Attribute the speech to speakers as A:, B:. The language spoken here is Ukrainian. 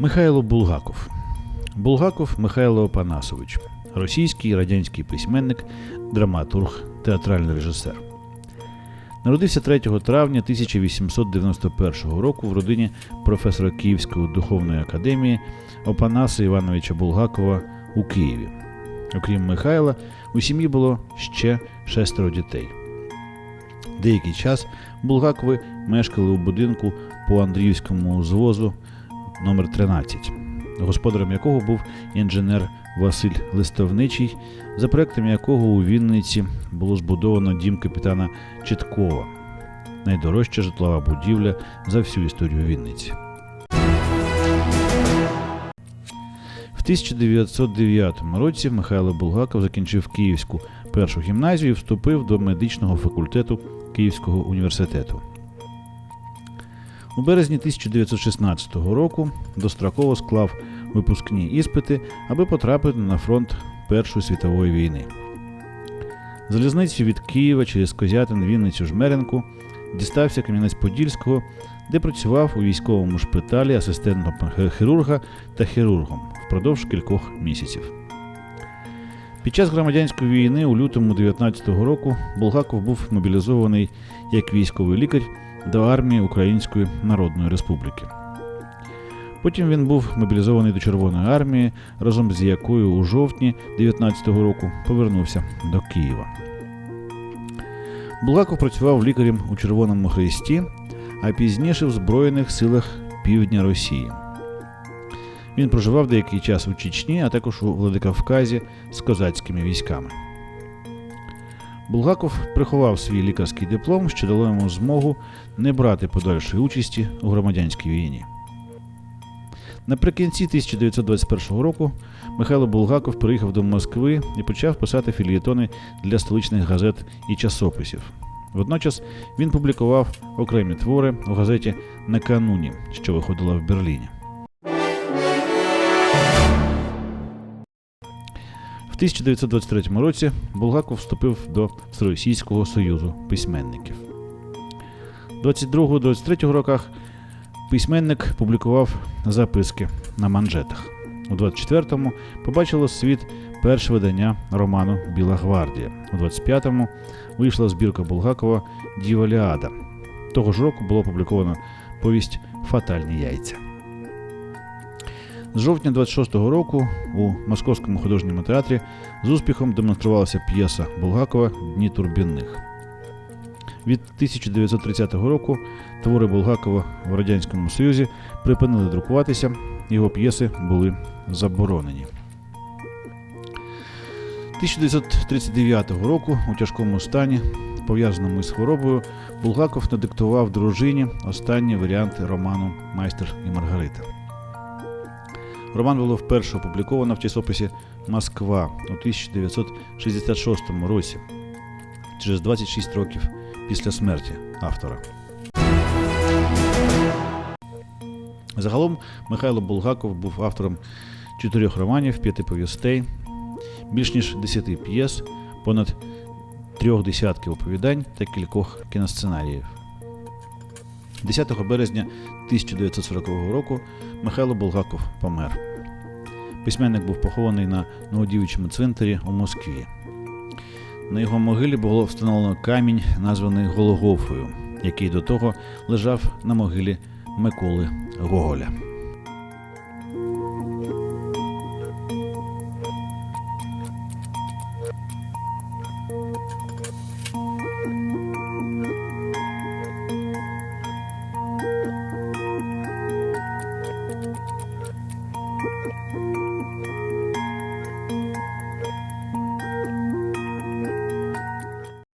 A: Михайло Булгаков. Булгаков Михайло Опанасович. Російський і радянський письменник, драматург, театральний режисер. Народився 3 травня 1891 року в родині професора Київської духовної академії Опанаса Івановича Булгакова у Києві. Окрім Михайла, у сім'ї було ще шестеро дітей. Деякий час Булгакови мешкали у будинку по Андріївському звозу номер 13 господарем якого був інженер Василь Листовничий, за проектом якого у Вінниці було збудовано дім капітана Чіткова, найдорожча житлова будівля за всю історію Вінниці. В 1909 році Михайло Булгаков закінчив Київську першу гімназію і вступив до медичного факультету Київського університету. У березні 1916 року достроково склав випускні іспити, аби потрапити на фронт Першої світової війни. Залізницю від Києва через Козятин, Вінницю, Жмеренку дістався Кам'янець-Подільського, де працював у військовому шпиталі асистентом хірурга та хірургом впродовж кількох місяців. Під час громадянської війни у лютому 19-го року Булгаков був мобілізований як військовий лікар до армії Української Народної Республіки. Потім він був мобілізований до Червоної армії, разом з якою у жовтні 19-го року повернувся до Києва. Булгаков працював лікарем у Червоному Хресті, а пізніше в Збройних силах Півдня Росії. Він проживав деякий час у Чечні, а також у Владикавказі з козацькими військами. Булгаков приховав свій лікарський диплом, що дало йому змогу не брати подальшої участі у громадянській війні. Наприкінці 1921 року Михайло Булгаков приїхав до Москви і почав писати філієтони для столичних газет і часописів. Водночас він публікував окремі твори у газеті Накануні, що виходила в Берліні. 1923 році Булгаков вступив до Всеросійського союзу письменників. У 22-23 роках письменник публікував записки на манжетах. У 24-му побачило світ перше видання роману Біла гвардія. У 25-му вийшла збірка Булгакова Діваліада. Того ж року було опубліковано повість Фатальні яйця. З жовтня 26-го року у Московському художньому театрі з успіхом демонструвалася п'єса Булгакова Дні турбінних. Від 1930 року твори Булгакова в Радянському Союзі припинили друкуватися, його п'єси були заборонені. 1939 року у тяжкому стані, пов'язаному із хворобою, Булгаков надиктував дружині останні варіанти роману Майстер і Маргарита. Роман було вперше опубліковано в часописі Москва у 1966 році, через 26 років після смерті автора. Загалом Михайло Булгаков був автором чотирьох романів, п'яти повістей, більш ніж десяти п'єс, понад трьох десятків оповідань та кількох кіносценаріїв. 10 березня 1940 року Михайло Булгаков помер. Письменник був похований на Новодівичому цвинтарі у Москві. На його могилі було встановлено камінь, названий Гологофою, який до того лежав на могилі Миколи Гоголя. Bye.